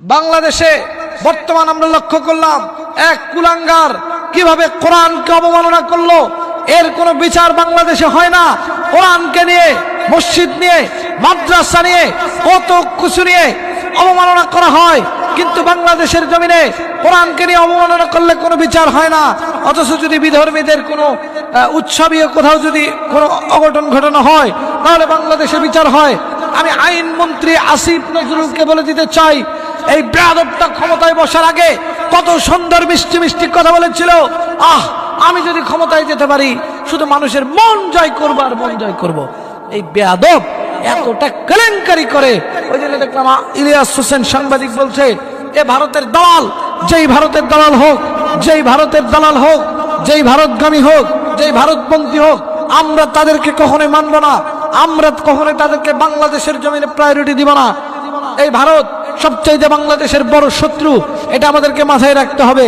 বাংলাদেশে বর্তমান আমরা লক্ষ্য করলাম, এক কুলাঙ্গার কীভাবে কোরআনকে অবমাননা করল, এর কোনো বিচার বাংলাদেশে হয় না। কোরআনকে নিয়ে, মসজিদ নিয়ে, মাদ্রাসা নিয়ে, কত কিছু নিয়ে অবমাননা করা হয়। কিন্তু বাংলাদেশের জমিনে কোরআনকে নিয়ে অবমাননা করলে কোনো বিচার হয় না। অথচ যদি বিধর্মীদের কোনো উৎসবীয় কোথাও যদি কোনো অঘটন ঘটনা হয়, তাহলে বাংলাদেশে বিচার হয়। আমি আইন মন্ত্রী আসিফ নজরুলকে বলে দিতে চাই এই বেয়াদবটা ক্ষমতায় বসার আগে কত সুন্দর মিষ্টি মিষ্টি কথা বলেছিল। আহ, আমি যদি ক্ষমতায় যেতে পারি, শুধু মানুষের মন জয় করব আর মন জয় করব। এই বেয়াদব এতটা কেলেঙ্কারি করে। ওই জন্য দেখলাম ইলিয়াস হোসেন সাংবাদিক বলছে, এ ভারতের দালাল, যেই ভারতের দালাল হোক, যেই ভারতের দালাল হোক, যেই ভারতগামী হোক, যেই ভারতপন্থী হোক, আমরা তাদেরকে কখনোই মানব না। আমরা কখনোই তাদেরকে বাংলাদেশের জমিনে প্রায়োরিটি দিব না। এই ভারত সবচাইতে বাংলাদেশের বড় শত্রু এটা আমাদেরকে মাথায় রাখতে হবে।